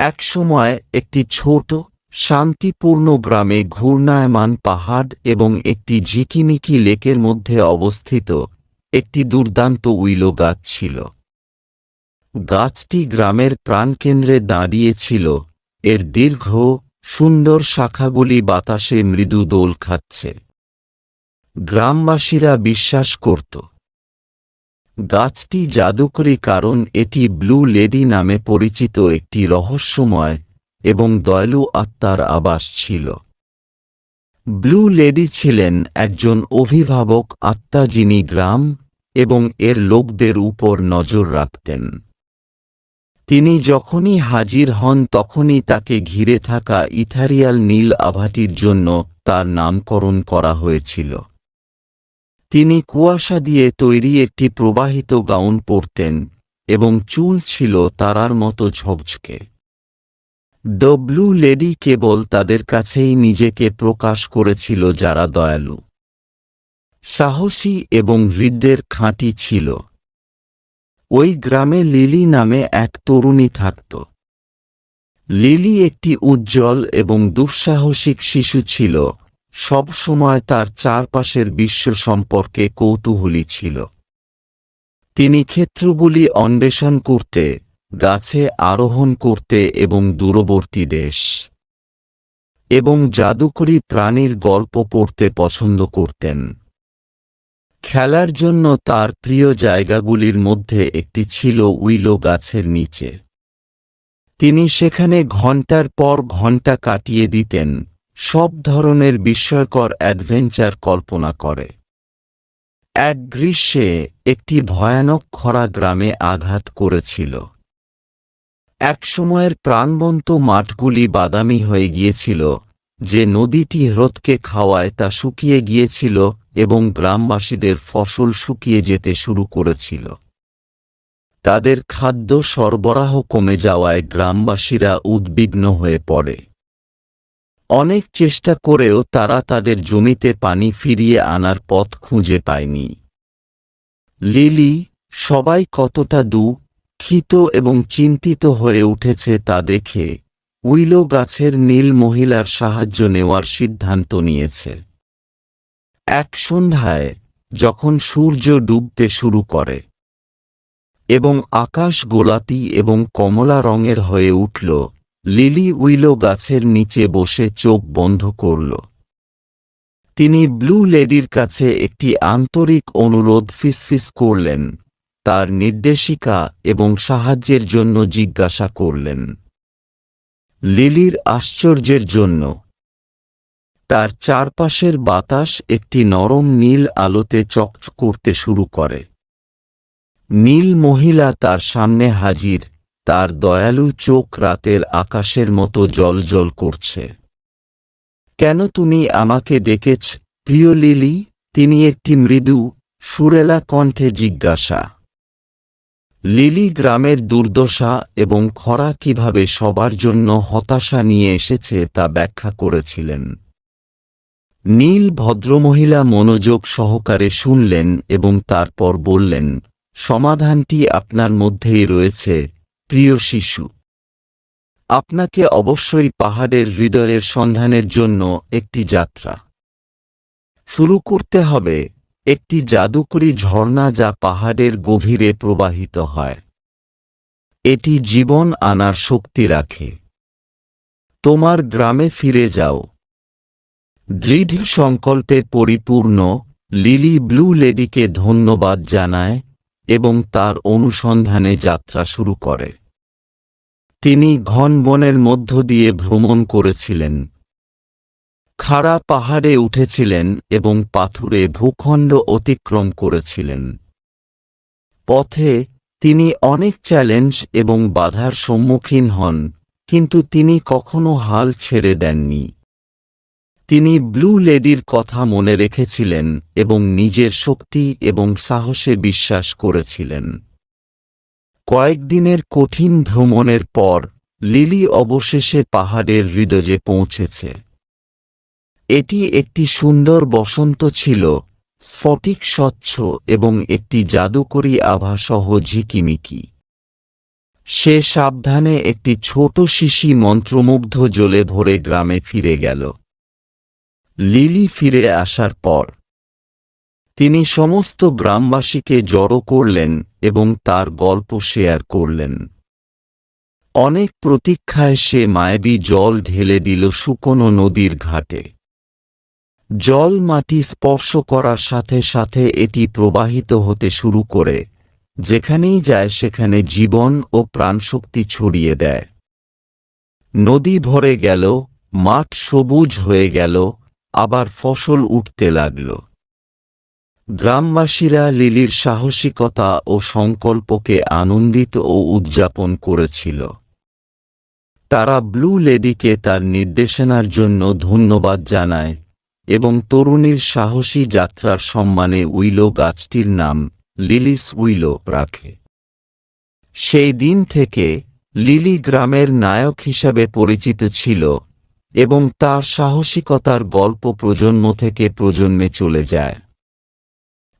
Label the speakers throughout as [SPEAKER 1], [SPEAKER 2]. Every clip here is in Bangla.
[SPEAKER 1] একসময় একটি ছোট, শান্তিপূর্ণ গ্রামে ঘূর্ণায়মান পাহাড় এবং একটি ঝিকিমিকি লেকের মধ্যে অবস্থিত একটি দুর্দান্ত উইলো গাছ ছিল। গাছটি গ্রামের প্রাণকেন্দ্রে দাঁড়িয়েছিল। এর দীর্ঘ, সুন্দর শাখাগুলি বাতাসে মৃদু দোল খাচ্ছে। গ্রামবাসীরা বিশ্বাস করত গাছটি জাদুকরী কারণ এটি ব্লু লেডি নামে পরিচিত একটি রহস্যময় এবং দয়ালু আত্মার আবাস ছিল। ব্লু লেডি ছিলেন একজন অভিভাবক আত্মা যিনি গ্রাম এবং এর লোকদের উপর নজর রাখতেন। তিনি যখনই হাজির হন তখনই তাকে ঘিরে থাকা ইথারিয়াল নীল আভাটির জন্য তার নামকরণ করা হয়েছিল। তিনি কুয়াশা দিয়ে তৈরি একটি প্রবাহিত গাউন পরতেন, এবং চুল ছিল তারার মতো ঝকঝকে। দ্য ব্লু লেডি কেবল তাদের কাছেই নিজেকে প্রকাশ করেছিল যারা দয়ালু। সাহসী এবং হৃদ্যের খাঁটি ছিল। ওই গ্রামে লিলি নামে এক তরুণী থাকত। লিলি একটি উজ্জ্বল এবং দুঃসাহসিক শিশু ছিল সব সময় তার চারপাশের বিশ্ব সম্পর্কে কৌতূহলী ছিল। তিনি ক্ষেত্রগুলি অন্বেষণ করতে, গাছে আরোহণ করতে এবং দূরবর্তী দেশ এবং জাদুকরী প্রাণীর গল্প পড়তে পছন্দ করতেন। খেলার জন্য তার প্রিয় জায়গাগুলির মধ্যে একটি ছিল উইলো গাছের নিচে। তিনি সেখানে ঘণ্টার পর ঘণ্টা কাটিয়ে দিতেন সব ধরনের বিস্ময়কর অ্যাডভেঞ্চার কল্পনা করে। এক গ্রীষ্মে একটি ভয়ানক খরা গ্রামে আঘাত করেছিল। একসময়ের প্রাণবন্ত মাঠগুলি বাদামি হয়ে গিয়েছিল, যে নদীটি হ্রদকে খাওয়ায় তা শুকিয়ে গিয়েছিল এবং গ্রামবাসীদের ফসল শুকিয়ে যেতে শুরু করেছিল। তাদের খাদ্য সরবরাহ কমে যাওয়ায় গ্রামবাসীরা উদ্বিগ্ন হয়ে পড়ে। অনেক চেষ্টা করেও তারা তাদের জমিতে পানি ফিরিয়ে আনার পথ খুঁজে পায়নি। লিলি, সবাই কতটা দুঃখিত এবং চিন্তিত হয়ে উঠেছে তা দেখে উইলো গাছের নীল মহিলার সাহায্য নেওয়ার সিদ্ধান্ত নিয়েছে। এক সন্ধ্যায়, যখন সূর্য ডুবতে শুরু করে এবং আকাশ গোলাপি এবং কমলা রঙের হয়ে উঠল লিলি উইলো গাছের নিচে বসে চোখ বন্ধ করল। তিনি ব্লু লেডির কাছে একটি আন্তরিক অনুরোধ ফিসফিস করলেন, তার নির্দেশিকা এবং সাহায্যের জন্য জিজ্ঞাসা করলেন। লিলির আশ্চর্যের জন্য। তার চারপাশের বাতাস একটি নরম নীল আলোতে চকচ করতে শুরু করে। নীল মহিলা তার সামনে হাজির। তার দয়ালু চোখ রাতের আকাশের মতো জল জল করছে। কেন তুমি আমাকে ডেকেছ? প্রিয় লিলি, তিনি একটি মৃদু, সুরেলা কণ্ঠে জিজ্ঞাসা। লিলি গ্রামের দুর্দশা এবং খরা কীভাবে সবার জন্য হতাশা নিয়ে এসেছে তা ব্যাখ্যা করেছিলেন। নীল ভদ্রমহিলা মনোযোগ সহকারে শুনলেন এবং তারপর বললেন, সমাধানটি আপনার মধ্যেই রয়েছে। প্রিয় শিশু, আপনাকে অবশ্যই পাহাড়ের হৃদয়ের সন্ধানের জন্য একটি যাত্রা। শুরু করতে হবে একটি জাদুকরী ঝর্ণা যা পাহাড়ের গভীরে প্রবাহিত হয়। এটি জীবন আনার শক্তি রাখে। তোমার গ্রামে ফিরে যাও। দৃঢ় সংকল্পে পরিপূর্ণ লিলি ব্লু লেডিকে ধন্যবাদ জানায় এবং তার অনুসন্ধানে যাত্রা শুরু করে। তিনি ঘন বনের মধ্য দিয়ে ভ্রমণ করেছিলেন। খাড়া পাহাড়ে উঠেছিলেন এবং পাথুরে ভূখণ্ড অতিক্রম করেছিলেন। পথে তিনি অনেক চ্যালেঞ্জ এবং বাধার সম্মুখীন হন, কিন্তু তিনি কখনো হাল ছেড়ে দেননি। তিনি ব্লু লেডির কথা মনে রেখেছিলেন এবং নিজের শক্তি এবং সাহসে বিশ্বাস করেছিলেন। কয়েকদিনের কঠিন ভ্রমণের পর, লিলি অবশেষে পাহাড়ের হৃদয়ে পৌঁছেছে। এটি একটি সুন্দর বসন্ত ছিল, স্ফটিক স্বচ্ছ এবং একটি জাদুকরী আভাসহ ঝিকিমিকি। সে সাবধানে একটি ছোট শিশি মন্ত্রমুগ্ধ জলে ভরে গ্রামে ফিরে গেল। লিলি ফিরে আসার পর, তিনি সমস্ত গ্রামবাসীকে জড়ো করলেন এবং তার গল্প শেয়ার করলেন। অনেক প্রতীক্ষায় সে মায়াবী জল ঢেলে দিল শুকনো নদীর ঘাটে। জল মাটি স্পর্শ করার সাথে সাথে এটি প্রবাহিত হতে শুরু করে, যেখানেই যায় সেখানে জীবন ও প্রাণশক্তি ছড়িয়ে দেয়। নদী ভরে গেল, মাঠ সবুজ হয়ে গেল আবার ফসল উঠতে লাগল। গ্রামবাসীরা লিলির সাহসিকতা ও সংকল্পকে আনন্দিত ও উদযাপন করেছিল। তারা ব্লু লেডিকে তার নির্দেশনার জন্য ধন্যবাদ জানায় এবং তরুণীর সাহসী যাত্রার সম্মানে উইলো গাছটির নাম লিলিস উইলো রাখে। সেই দিন থেকে লিলি গ্রামের নায়ক হিসাবে পরিচিত ছিল। এবং তার সাহসিকতার গল্প প্রজন্ম থেকে প্রজন্মে চলে যায়।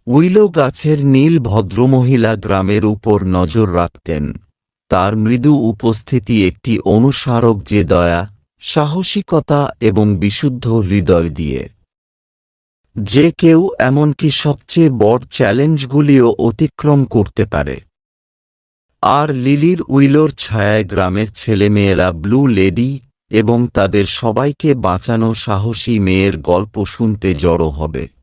[SPEAKER 1] উইলো গাছের নীল ভদ্রমহিলা গ্রামের উপর নজর রাখতেন। তার মৃদু উপস্থিতি একটি অনুসারক যে দয়া, সাহসিকতা এবং বিশুদ্ধ হৃদয় দিয়ে। যে কেউ এমনকি সবচেয়ে বড় চ্যালেঞ্জগুলিও অতিক্রম করতে পারে। আর লিলির উইলোর ছায়ায় গ্রামের ছেলেমেয়েরা ব্লু লেডি এবং তাদের সবাইকে বাঁচানো সাহসী মেয়ের গল্প শুনতে জড়ো হবে।